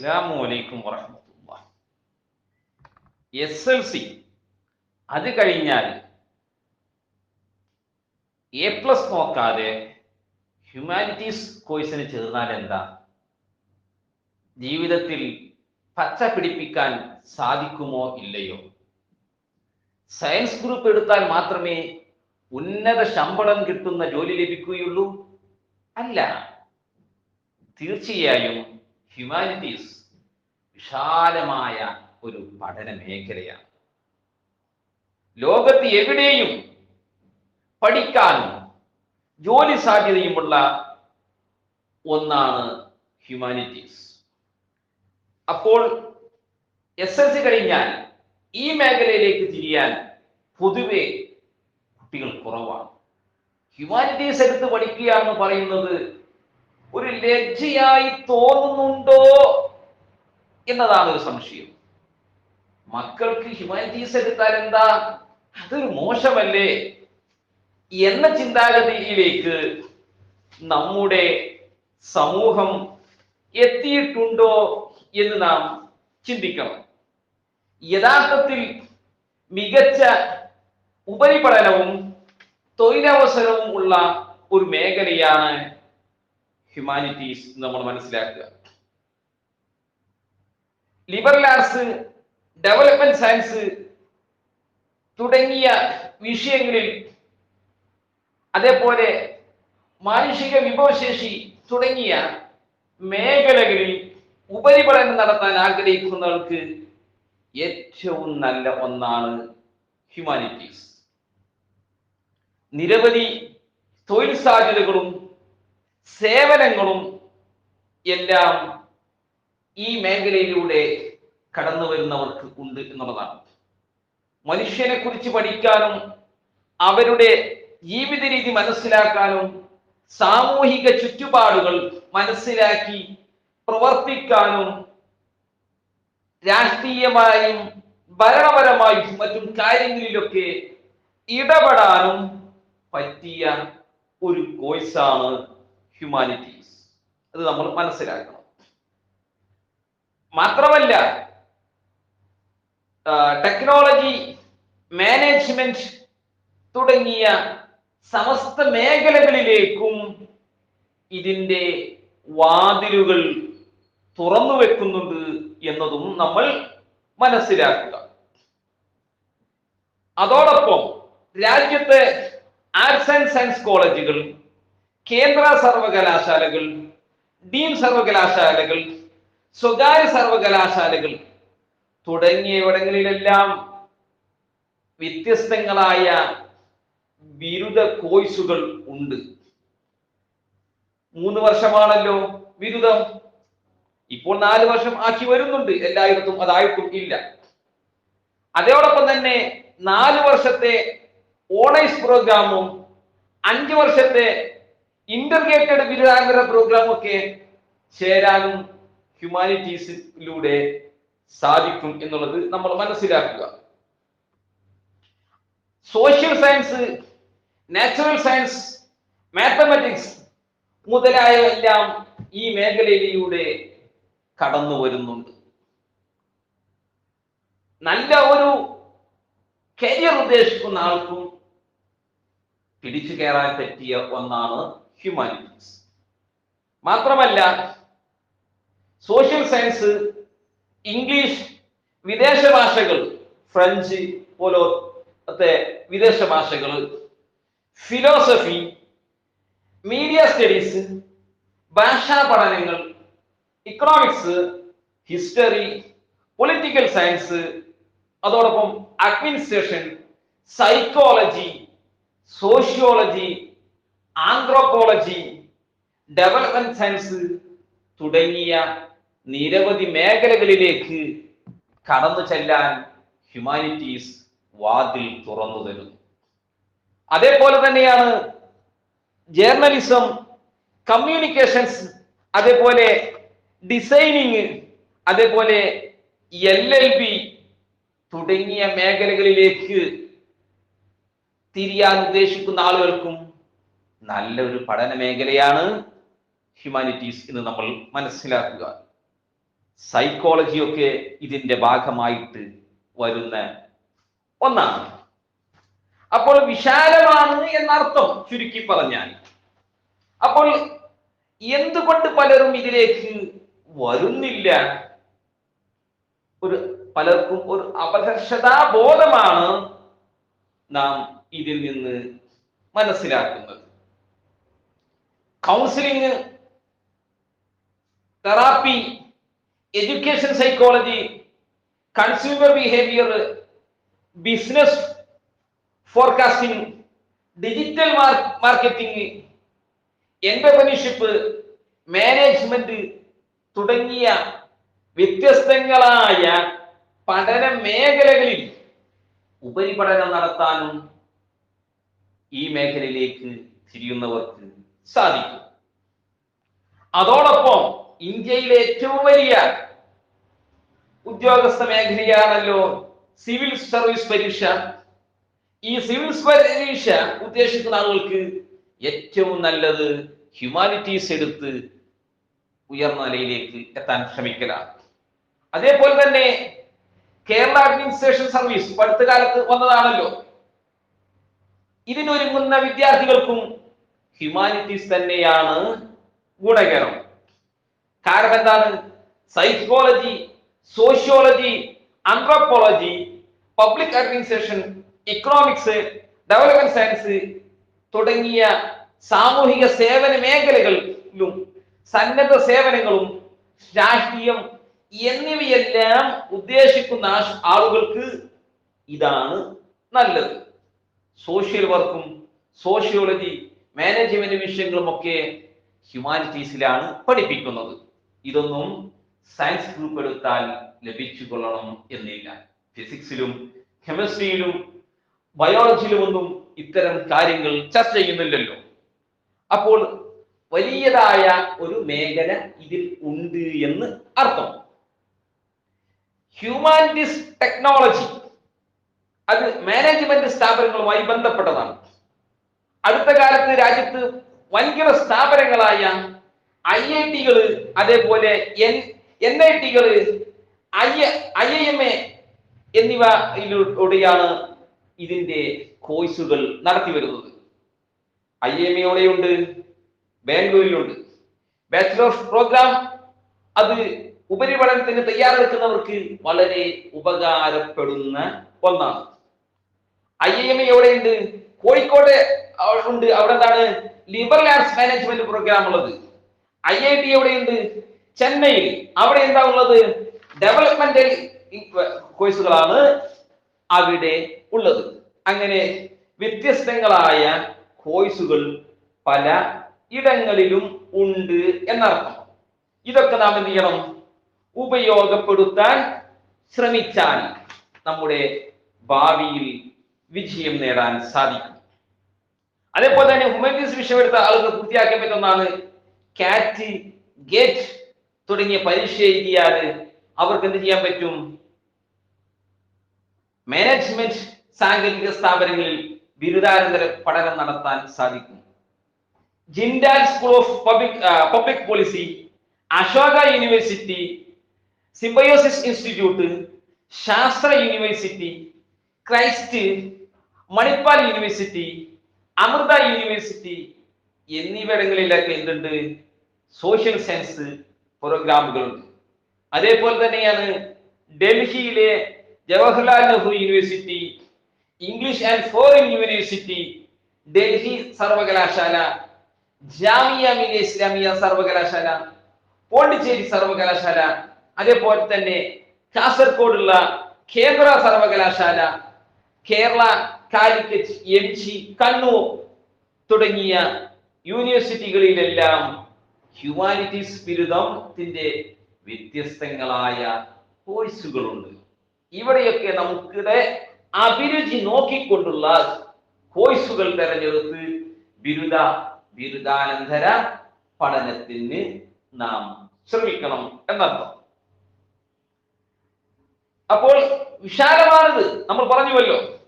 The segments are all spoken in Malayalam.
അസ്സലാമു അലൈക്കും വറഹമത്തുള്ള. എസ് എൽ സി അത് കഴിഞ്ഞാൽ എ പ്ലസ് നോക്കാതെ ഹ്യൂമാനിറ്റീസ് കോഴ്സിന് ചേർന്നാൽ എന്താ? ജീവിതത്തിൽ പച്ച പിടിപ്പിക്കാൻ സാധിക്കുമോ ഇല്ലയോ? സയൻസ് ഗ്രൂപ്പ് എടുത്താൽ മാത്രമേ ഉന്നത ശമ്പളം കിട്ടുന്ന ജോലി ലഭിക്കുകയുള്ളൂ? അല്ല. തീർച്ചയായും ഹ്യൂമാനിറ്റീസ് വിശാലമായ ഒരു പഠന മേഖലയാണ് ലോകത്ത് എവിടെയും പഠിക്കാനും ജോലി സാധ്യതയുമുള്ള ഒന്നാണ് ഹ്യൂമാനിറ്റീസ് അപ്പോൾ എസ് എൽ സി കഴിഞ്ഞാൽ ഈ മേഖലയിലേക്ക് തിരിയാൻ പൊതുവെ കുട്ടികൾ കുറവാണ്. ഹ്യൂമാനിറ്റീസ് എടുത്ത് പഠിക്കുക എന്ന് പറയുന്നത് ഒരു ലജ്ജയായി തോന്നുന്നുണ്ടോ എന്നതാണ് ഒരു സംശയം. മക്കൾക്ക് ഹ്യൂമാനിറ്റീസ് എടുത്താൽ എന്താ? അതൊരു മോശമല്ലേ? എന്ന ചിന്താഗതിയിലേക്ക് നമ്മുടെ സമൂഹം എത്തിയിട്ടുണ്ടോ എന്ന് നാം ചിന്തിക്കണം. യഥാർത്ഥത്തിൽ മികച്ച ഉപരിപഠനവും തൊഴിലവസരവും ഉള്ള ഒരു മേഖലയാണ് ഹ്യൂമാനിറ്റീസ് എന്ന് നമ്മൾ മനസ്സിലാക്കുക. ലിബറൽ ആർട്സ് ഡെവലപ്മെന്റ് സയൻസ് തുടങ്ങിയ വിഷയങ്ങളിൽ അതേപോലെ മാനുഷിക വിഭവശേഷി തുടങ്ങിയ മേഖലകളിൽ ഉപരിപഠനം നടത്താൻ ആഗ്രഹിക്കുന്നവർക്ക് ഏറ്റവും നല്ല ഒന്നാണ് ഹ്യൂമാനിറ്റീസ് നിരവധി തൊഴിൽ സാധ്യതകളും സേവനങ്ങളും എല്ലാം ഈ മേഖലയിലൂടെ കടന്നു വരുന്നവർക്ക് ഉണ്ട് എന്നുള്ളതാണ്. മനുഷ്യനെ കുറിച്ച് പഠിക്കാനും അവരുടെ ജീവിത രീതി മനസ്സിലാക്കാനും സാമൂഹിക ചുറ്റുപാടുകൾ മനസ്സിലാക്കി പ്രവർത്തിക്കാനും രാഷ്ട്രീയമായും ഭരണപരമായും മറ്റും കാര്യങ്ങളിലൊക്കെ ഇടപെടാനും പറ്റിയ ഒരു കോഴ്സാണ് ഹ്യൂമാനിറ്റീസ് അത് നമ്മൾ മനസ്സിലാക്കണം. മാത്രമല്ല ടെക്നോളജി മാനേജ്മെന്റ് തുടങ്ങിയ സമസ്ത മേഖലകളിലേക്കും ഇതിന്റെ വാതിലുകൾ തുറന്നു വെക്കുന്നുണ്ട് എന്നതും നമ്മൾ മനസ്സിലാക്കുക. അതോടൊപ്പം രാജ്യത്തെ ആർട്സ് ആൻഡ് സയൻസ് കോളേജുകൾ കേന്ദ്ര സർവകലാശാലകൾ ഡീം സർവകലാശാലകൾ സ്വകാര്യ സർവകലാശാലകൾ തുടങ്ങിയ തുടങ്ങിയവിടങ്ങളിലെല്ലാം വ്യത്യസ്തങ്ങളായ ബിരുദ കോഴ്സുകൾ ഉണ്ട്. മൂന്ന് വർഷമാണല്ലോ ബിരുദം. ഇപ്പോൾ നാല് വർഷം ആക്കി വരുന്നുണ്ട്. എല്ലായിടത്തും അതായിട്ടും ഇല്ല. അതോടൊപ്പം തന്നെ നാല് വർഷത്തെ ഓണേഴ്സ് പ്രോഗ്രാമും അഞ്ച് വർഷത്തെ ഇന്റർഗ്രേറ്റഡ് ബിരുദാനന്തര പ്രോഗ്രാം ഒക്കെ ചേരാനും ഹ്യൂമാനിറ്റീസിലൂടെ സാധിക്കും എന്നുള്ളത് നമ്മൾ മനസ്സിലാക്കുക. Social science natural science mathematics മുതലായ എല്ലാം ഈ മേഖലയിലൂടെ കടന്നു വരുന്നുണ്ട്. നല്ല ഒരു കരിയർ ഉദ്ദേശിക്കുന്ന ആൾക്കും പിടിച്ചു കയറാൻ പറ്റിയ ഒന്നാണ് ഹ്യൂമാനിറ്റീസ് മാത്രമല്ല സോഷ്യൽ സയൻസ് ഇംഗ്ലീഷ് വിദേശ ഭാഷകൾ ഫ്രഞ്ച് പോലത്തെ വിദേശ ഭാഷകൾ ഫിലോസഫി മീഡിയ സ്റ്റഡീസ് ഭാഷാ പഠനങ്ങൾ ഇക്കണോമിക്സ് ഹിസ്റ്ററി പൊളിറ്റിക്കൽ സയൻസ് അതോടൊപ്പം administration psychology sociology anthropology development science തുടങ്ങിയ നിരവധി മേഖലകളിലേക്ക് കടന്നു ചെല്ലാൻ ഹ്യൂമാനിറ്റീസ് വാതിൽ തുറന്നു തരുന്നു. അതേപോലെ തന്നെയാണ് ജേർണലിസം കമ്മ്യൂണിക്കേഷൻസ് അതേപോലെ ഡിസൈനിങ് അതേപോലെ എൽ എൽ ബി തുടങ്ങിയ മേഖലകളിലേക്ക് തിരിയാൻ ഉദ്ദേശിക്കുന്ന ആളുകൾക്കും നല്ലൊരു പഠന മേഖലയാണ് ഹ്യൂമാനിറ്റീസ് എന്ന് നമ്മൾ മനസ്സിലാക്കുക. സൈക്കോളജിയൊക്കെ ഇതിന്റെ ഭാഗമായിട്ട് വരുന്ന ഒന്നാണ്. അപ്പോൾ വിശാലമാണ് എന്നർത്ഥം ചുരുക്കി പറഞ്ഞാൽ. അപ്പോൾ എന്തുകൊണ്ട് പലരും ഇതിലേക്ക് വരുന്നില്ല? ഒരു പലർക്കും ഒരു അപകർഷതാബോധമാണ് നാം ഇതിൽ നിന്ന് മനസ്സിലാക്കുന്നത്. Counselling therapy education psychology consumer behaviour business forecasting digital marketing entrepreneurship management തുടങ്ങിയ വ്യത്യസ്തങ്ങളായ പഠന മേഖലകളിൽ ഉപരിപഠനം നടത്താനും ഈ മേഖലയിലേക്ക് തിരിയുന്നവർക്ക് സാധിക്കും. അതോടൊപ്പം ഇന്ത്യയിലെ ഏറ്റവും വലിയ ഉദ്യോഗസ്ഥ മേഖലയാണല്ലോ സിവിൽ സർവീസ് പരീക്ഷ. ഈ സിവിൽ പരീക്ഷ ഉദ്ദേശിക്കുന്ന ആളുകൾക്ക് ഏറ്റവും നല്ലത് ഹ്യൂമാനിറ്റീസ് എടുത്ത് ഉയർന്ന നിലയിലേക്ക് എത്താൻ ശ്രമിക്കലാണ്. അതേപോലെ തന്നെ കേരള അഡ്മിനിസ്ട്രേഷൻ സർവീസ് അടുത്ത കാലത്ത് വന്നതാണല്ലോ. ഇതിനൊരുങ്ങുന്ന വിദ്യാർത്ഥികൾക്കും ഹ്യൂമാനിറ്റീസ് തന്നെയാണ് ഗുണകരം കാരണം എന്താണ്? Psychology sociology anthropology public administration economics development science തുടങ്ങിയ സാമൂഹിക സേവന മേഖലകളിലും സന്നദ്ധ സേവനങ്ങളും രാഷ്ട്രീയം എന്നിവയെല്ലാം ഉദ്ദേശിക്കുന്ന ആളുകൾക്ക് ഇതാണ് നല്ലത്. സോഷ്യൽ വർക്കും സോഷ്യോളജി മാനേജ്മെന്റ് വിഷയങ്ങളും ഒക്കെ ഹ്യൂമാനിറ്റീസിലാണ് പഠിപ്പിക്കുന്നത്. ഇതൊന്നും സയൻസ് ഗ്രൂപ്പ് എടുത്താൽ ലഭിച്ചു കൊള്ളണം എന്നില്ല. ഫിസിക്സിലും കെമിസ്ട്രിയിലും ബയോളജിയിലുമൊന്നും ഇത്തരം കാര്യങ്ങൾ ചർച്ച ചെയ്യുന്നില്ലല്ലോ. അപ്പോൾ വലിയതായ ഒരു മേഖല ഇതിൽ ഉണ്ട് എന്ന് അർത്ഥം. ഹ്യൂമാനിറ്റീസ് ടെക്നോളജി അത് മാനേജ്മെന്റ് സ്ഥാപനങ്ങളുമായി ബന്ധപ്പെട്ടതാണ്. അടുത്ത കാലത്ത് രാജ്യത്ത് വൻകിട സ്ഥാപനങ്ങളായ ഐ ഐ ടികൾ അതേപോലെ എൻ എൻ ഐ ടികൾ ഐ ഐ എം എ എന്നിവയിലൂടെയാണ് ഇതിന്റെ കോഴ്സുകൾ നടത്തി വരുന്നത്. ഐ എം എയോടെയുണ്ട് ബാംഗ്ലൂരിലുണ്ട്. ബാച്ചിലർ പ്രോഗ്രാം അത് ഉപരിപഠനത്തിന് തയ്യാറെടുക്കുന്നവർക്ക് വളരെ ഉപകാരപ്പെടുന്ന ഒന്നാണ്. ഐ എം എവിടെയുണ്ട് കോഴിക്കോട് ഉണ്ട്. അവിടെ എന്താണ്? ലിബറൽ ആർട്സ് മാനേജ്മെന്റ് പ്രോഗ്രാം ഉള്ളത്. ഐ ഐ ടി എവിടെയുണ്ട് ചെന്നൈയിൽ. അവിടെ എന്താ ഉള്ളത്? ഡെവലപ്മെന്റൽ കോഴ്സുകളാണ് അവിടെ ഉള്ളത്. അങ്ങനെ വ്യത്യസ്തങ്ങളായ കോഴ്സുകൾ പല ഇടങ്ങളിലും ഉണ്ട് എന്നർത്ഥം. ഇതൊക്കെ നാം എന്ത് ചെയ്യണം? ഉപയോഗപ്പെടുത്താൻ ശ്രമിച്ചാൽ നമ്മുടെ ഭാവിയിൽ വിജയം നേടാൻ സാധിക്കും. അതേപോലെ തന്നെ ഹ്യൂമാനിറ്റീസ് വിഷയം എടുത്ത ആളുകൾ പൂർത്തിയാക്കാൻ പറ്റുന്നതാണ് കാറ്റ് ഗേറ്റ് തുടങ്ങിയ പരീക്ഷ എഴുതിയാൽ അവർക്ക് എന്ത് ചെയ്യാൻ പറ്റും? മാനേജ്മെന്റ് സാങ്കേതിക സ്ഥാപനങ്ങളിൽ ബിരുദാനന്തര പഠനം നടത്താൻ സാധിക്കും. Jindal school of public public policy Ashoka university Symbiosis institute Sastra university Christ Manipal university Amrita university എന്നിവിടങ്ങളിലൊക്കെ എന്തുണ്ട്? സോഷ്യൽ സയൻസ് പ്രോഗ്രാമുകളുണ്ട് അതേപോലെ തന്നെയാണ് ഡൽഹിയിലെ Jawaharlal Nehru university English and foreign university Delhi സർവകലാശാല ജാമിയ മിലിയ ഇസ്ലാമിയ സർവകലാശാല പോണ്ടിച്ചേരി സർവകലാശാല അതേപോലെ തന്നെ കാസർഗോഡുള്ള കേന്ദ്ര സർവകലാശാല കേരള കാലിക്കറ്റ് എം ജി കണ്ണൂർ തുടങ്ങിയ യൂണിവേഴ്സിറ്റികളിലെല്ലാം ഹ്യൂമാനിറ്റീസ് ബിരുദത്തിന്റെ വ്യത്യസ്തങ്ങളായ കോഴ്സുകളുണ്ട്. ഇവിടെയൊക്കെ നമുക്കിടെ അഭിരുചി നോക്കിക്കൊണ്ടുള്ള കോഴ്സുകൾ തെരഞ്ഞെടുത്ത് ബിരുദ ബിരുദാനന്തര പഠനത്തിന് നാം ശ്രമിക്കണം എന്നർത്ഥം. അപ്പോൾ വിശാലമാണിത്. നമ്മൾ പറഞ്ഞുവല്ലോ.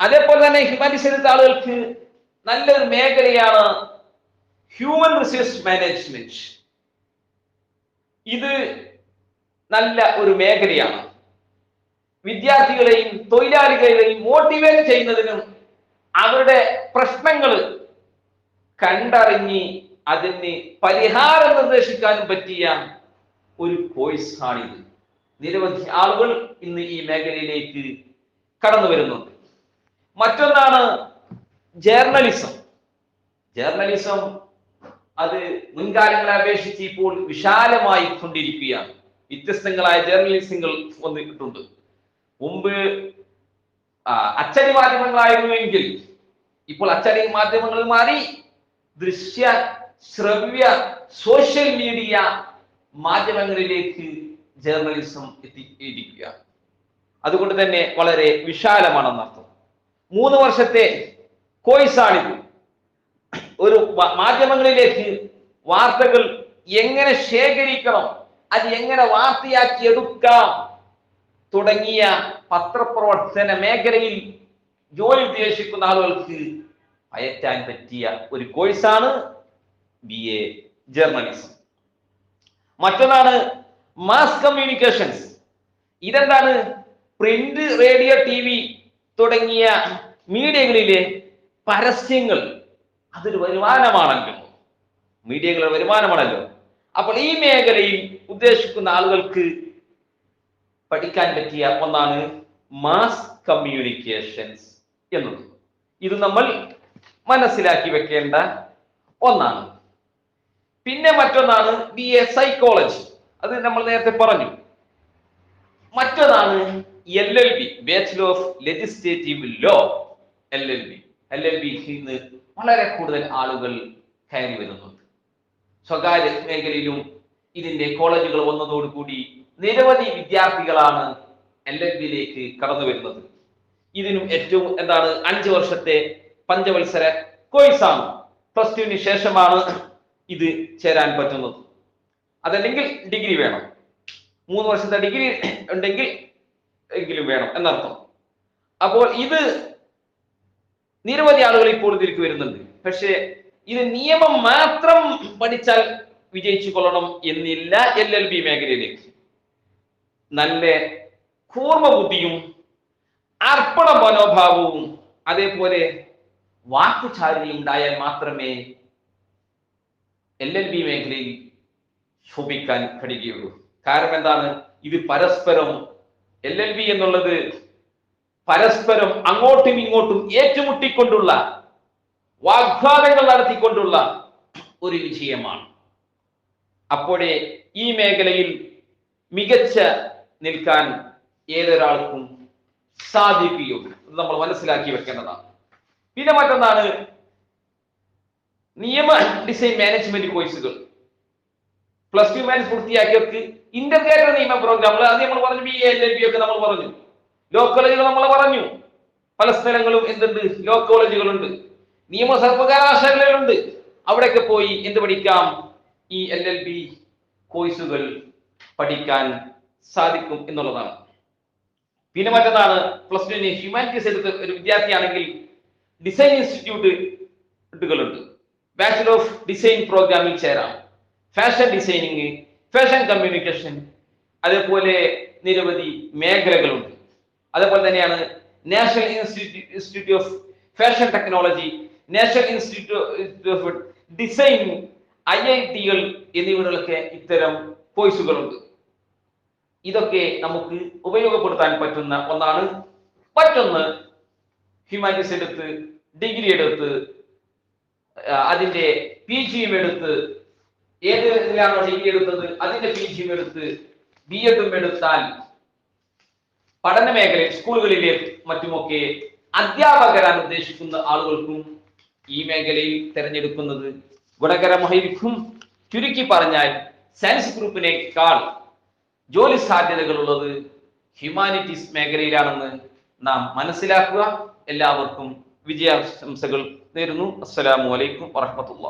അതേപോലെ തന്നെ ഹ്യൂമാനിറ്റീസ് എടുത്ത ആളുകൾക്ക് നല്ലൊരു മേഖലയാണ് ഹ്യൂമൻ റിസോഴ്സ് മാനേജ്മെന്റ് ഇത് നല്ല ഒരു മേഖലയാണ്. വിദ്യാർത്ഥികളെയും തൊഴിലാളികളെയും മോട്ടിവേറ്റ് ചെയ്യുന്നതിനും അവരുടെ പ്രശ്നങ്ങൾ കണ്ടറിഞ്ഞ് അതിന് പരിഹാരം നിർദ്ദേശിക്കാനും പറ്റിയ ഒരു കോഴ്സാണിത് നിരവധി ആളുകൾ ഇന്ന് ഈ മേഖലയിലേക്ക് കടന്നു വരുന്നുണ്ട് മറ്റൊന്നാണ് ജേർണലിസം. ജേർണലിസം അത് മുൻകാലങ്ങളെ അപേക്ഷിച്ച് ഇപ്പോൾ വിശാലമായി കൊണ്ടിരിക്കുകയാണ് വ്യത്യസ്തങ്ങളായ ജേർണലിസങ്ങൾ വന്നിട്ടുണ്ട്. മുമ്പ് അച്ചടി മാധ്യമങ്ങളായിരുന്നുവെങ്കിൽ ഇപ്പോൾ അച്ചടി മാധ്യമങ്ങൾ മാറി ദൃശ്യ ശ്രവ്യ സോഷ്യൽ മീഡിയ മാധ്യമങ്ങളിലേക്ക് ജേർണലിസം എത്തിയിരിക്കുക അതുകൊണ്ട് തന്നെ വളരെ വിശാലമാണെന്നർത്ഥം. മൂന്ന് വർഷത്തെ കോഴ്സാണിത് ഒരു മാധ്യമങ്ങളിലേക്ക് വാർത്തകൾ എങ്ങനെ ശേഖരിക്കണം അത് എങ്ങനെ വാർത്തയാക്കി എടുക്കാം തുടങ്ങിയ പത്രപ്രവർത്തന മേഖലയിൽ ജോലി ഉദ്ദേശിക്കുന്ന ആളുകൾക്ക് അയറ്റാൻ പറ്റിയ ഒരു കോഴ്സാണ് ബി എ ജേർണലിസം മറ്റൊന്നാണ് മാസ് കമ്മ്യൂണിക്കേഷൻസ് ഇതെന്താണ്? പ്രിന്റ് റേഡിയോ ടി വി തുടങ്ങിയ മീഡിയകളിലെ പരസ്യങ്ങൾ അതൊരു വരുമാനമാണല്ലോ. മീഡിയകളുടെ വരുമാനമാണല്ലോ. അപ്പോൾ ഈ മേഖലയിൽ ഉദ്ദേശിക്കുന്ന ആളുകൾക്ക് പഠിക്കാൻ പറ്റിയ ഒന്നാണ് മാസ് കമ്മ്യൂണിക്കേഷൻസ് എന്നത്. ഇത് നമ്മൾ മനസ്സിലാക്കി വെക്കേണ്ട ഒന്നാണ്. പിന്നെ മറ്റൊന്നാണ് ബി എ സൈക്കോളജി അത് നമ്മൾ നേരത്തെ പറഞ്ഞു. മറ്റൊന്നാണ് L L B bachelor of legislative law L L B L L B ഇന്ന് വളരെ കൂടുതൽ ആളുകൾ കയറി വരുന്നുണ്ട്. സ്വകാര്യ മേഖലയിലും ഇതിന്റെ കോളേജുകൾ വന്നതോടുകൂടി നിരവധി വിദ്യാർത്ഥികളാണ് എൽ എൽ ബിയിലേക്ക് കടന്നു വരുന്നത്. ഇതിനും ഏറ്റവും എന്താണ് അഞ്ച് വർഷത്തെ പഞ്ചവത്സര കോഴ്സാണ്. പ്ലസ് ടുവിന് ശേഷമാണ് ഇത് ചേരാൻ പറ്റുന്നത്. അതല്ലെങ്കിൽ ഡിഗ്രി വേണം. മൂന്ന് വർഷത്തെ ഡിഗ്രി ഉണ്ടെങ്കിൽ എങ്കിലും വേണം എന്നർത്ഥം. അപ്പോൾ ഇത് നിരവധി ആളുകൾ ഇപ്പോൾ ഇതിലേക്ക് വരുന്നുണ്ട്. പക്ഷേ ഇത് നിയമം മാത്രം പഠിച്ചാൽ വിജയിച്ചു കൊള്ളണം എന്നില്ല എൽ എൽ ബി മേഖലയിലേക്ക്. നല്ല കൂർമ്മ ബുദ്ധിയും അർപ്പണ മനോഭാവവും അതേപോലെ വാക്കുചാരിയും ഉണ്ടായാൽ മാത്രമേ എൽ എൽ ബി മേഖലയിൽ ശോഭിക്കാൻ കഴിയുകയുള്ളൂ. കാരണം എന്താണ്? ഇത് പരസ്പരം എൽ എൽ ബി എന്നുള്ളത് പരസ്പരം അങ്ങോട്ടും ഇങ്ങോട്ടും ഏറ്റുമുട്ടിക്കൊണ്ടുള്ള വാഗ്വാദങ്ങൾ നടത്തിക്കൊണ്ടുള്ള ഒരു വിജയമാണ്. അപ്പോഴേ ഈ മേഖലയിൽ മികച്ച നിൽക്കാൻ ഏതൊരാൾക്കും സാധിക്കുകയുള്ളൂ നമ്മൾ മനസ്സിലാക്കി വെക്കേണ്ടതാണ്. പിന്നെ മറ്റൊന്നാണ് നിയമ ഡിസൈൻ മാനേജ്മെന്റ് കോഴ്സുകൾ. പ്ലസ് ടു മാനേജ് പൂർത്തിയാക്കിയവർക്ക് ഇന്റർഗ്രേറ്റർ നിയമ പ്രോഗ്രാമുകൾ അത് നമ്മൾ പറഞ്ഞു ബി എൽ എൽ ബി ഒക്കെ നമ്മൾ പറഞ്ഞു. ലോ കോളേജുകൾ നമ്മൾ പറഞ്ഞു. പല സ്ഥലങ്ങളും എന്തുണ്ട്? ലോ കോളേജുകളുണ്ട് നിയമ സർവകലാശാലകളുണ്ട്. അവിടെയൊക്കെ പോയി എന്ത് പഠിക്കാം? ഈ എൽ എൽ ബി കോഴ്സുകൾ പഠിക്കാൻ സാധിക്കും എന്നുള്ളതാണ്. പിന്നെ മറ്റൊന്നാണ് പ്ലസ് ടു ഹ്യൂമാനിറ്റീസ് എടുത്ത ഒരു വിദ്യാർത്ഥിയാണെങ്കിൽ ഡിസൈൻ ഇൻസ്റ്റിറ്റ്യൂട്ടുകളുണ്ട് ബാച്ചിലർ ഓഫ് ഡിസൈൻ പ്രോഗ്രാമിൽ ചേരാം. ഫാഷൻ ഡിസൈനിങ് ഫാഷൻ കമ്മ്യൂണിക്കേഷൻ അതേപോലെ നിരവധി മേഖലകളുണ്ട്. അതേപോലെ തന്നെയാണ് national institute institute of fashion technology national institute of design I I ടികൾ എന്നിവിടങ്ങളിലൊക്കെ ഇത്തരം കോഴ്സുകളുണ്ട്. ഇതൊക്കെ നമുക്ക് ഉപയോഗപ്പെടുത്താൻ പറ്റുന്ന ഒന്നാണ്. മറ്റൊന്ന് ഹ്യൂമാനിറ്റീസ് എടുത്ത് ഡിഗ്രി എടുത്ത് അതിന്റെ പി ജിയും എടുത്ത് ഏത് ഇതിലാണോ ഡിഗ്രി എടുത്തത്? അതിന്റെ പി ജിയും എടുത്ത് ബി എഡും എടുത്താൽ പഠന മേഖലയിൽ സ്കൂളുകളിലെ മറ്റുമൊക്കെ അധ്യാപകരാൻ ഉദ്ദേശിക്കുന്ന ആളുകൾക്കും ഈ മേഖലയിൽ തിരഞ്ഞെടുക്കുന്നത് ഗുണകരമായിരിക്കും. ചുരുക്കി പറഞ്ഞാൽ സയൻസ് ഗ്രൂപ്പിനേക്കാൾ ജോലി സാധ്യതകളുള്ളത് ഹ്യൂമാനിറ്റീസ് മേഖലയിലാണെന്ന് നാം മനസ്സിലാക്കുക. എല്ലാവർക്കും വിജയാശംസകൾ നേരുന്നു. അസ്സലാമു അലൈക്കും വറഹ്മത്തുള്ളാഹി